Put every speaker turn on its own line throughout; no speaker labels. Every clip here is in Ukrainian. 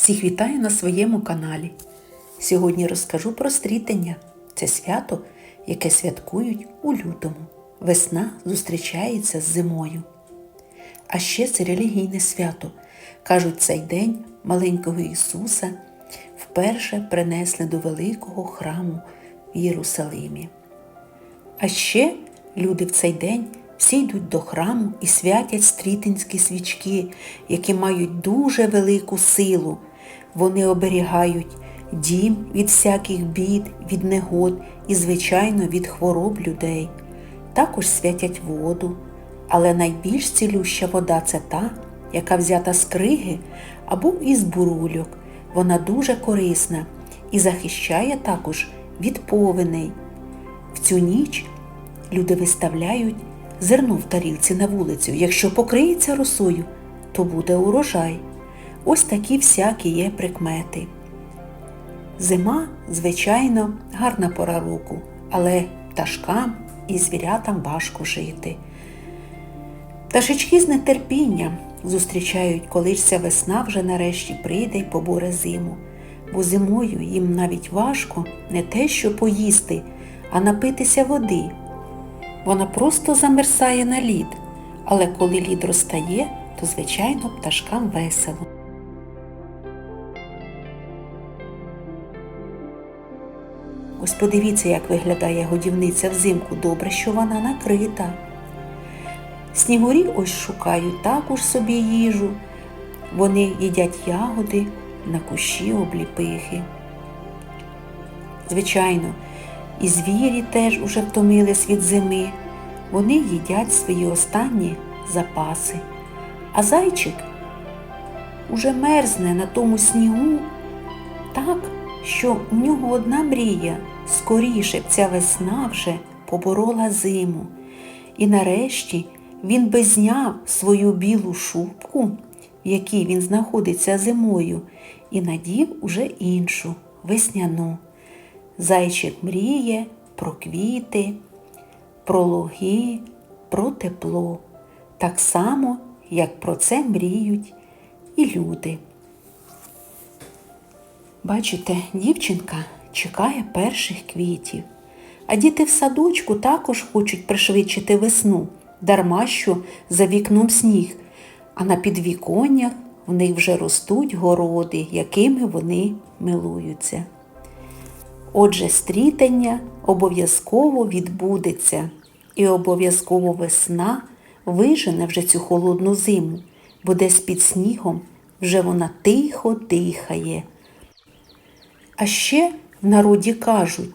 Всіх вітаю на своєму каналі. Сьогодні розкажу про стрітення. Це свято, яке святкують у лютому. Весна зустрічається з зимою. А ще це релігійне свято. Кажуть, цей день маленького Ісуса вперше принесли до великого храму в Єрусалимі. А ще люди в цей день всі йдуть до храму і святять стрітинські свічки, які мають дуже велику силу. Вони оберігають дім від всяких бід, від негод і, звичайно, від хвороб людей. Також святять воду, але найбільш цілюща вода це та, яка взята з криги або із бурульок. Вона дуже корисна і захищає також від повеней. В цю ніч люди виставляють зерно в тарілці на вулицю. Якщо покриється росою, то буде урожай. Ось такі всякі є прикмети. Зима, звичайно, гарна пора року, але пташкам і звірятам важко жити. Пташечки з нетерпінням зустрічають, коли ж ця весна вже нарешті прийде й поборе зиму, бо зимою їм навіть важко не те, що поїсти, а напитися води. Вона просто замерзає на лід, але коли лід розтає, то, звичайно, пташкам весело. Ось подивіться, як виглядає годівниця взимку. Добре, що вона накрита. Снігурі ось шукають також собі їжу. Вони їдять ягоди на кущі обліпихи. Звичайно, і звірі теж уже втомились від зими. Вони їдять свої останні запаси. А зайчик уже мерзне на тому снігу так, що в нього одна мрія скоріше б ця весна вже поборола зиму. І нарешті він би зняв свою білу шубку, в якій він знаходиться зимою, і надів уже іншу весняну. Зайчик мріє про квіти, про луги, про тепло, так само, як про це мріють і люди. Бачите, дівчинка чекає перших квітів, а діти в садочку також хочуть пришвидшити весну, дарма що за вікном сніг, а на підвіконнях в них вже ростуть городи, якими вони милуються. Отже, стрітання обов'язково відбудеться, і обов'язково весна вижене вже цю холодну зиму, бо десь під снігом вже вона тихо дихає. А ще в народі кажуть,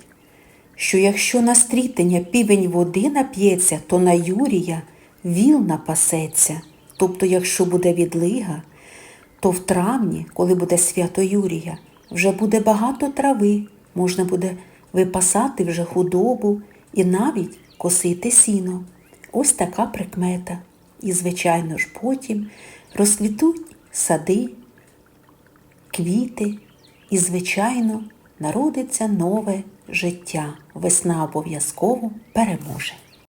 що якщо на стрітення півень води нап'ється, то на Юрія віл напасеться. Тобто, якщо буде відлига, то в травні, коли буде свято Юрія, вже буде багато трави, можна буде випасати вже худобу і навіть косити сіно. Ось така прикмета. І, звичайно ж, потім розквітуть сади, квіти, і, звичайно, народиться нове життя. Весна обов'язково переможе.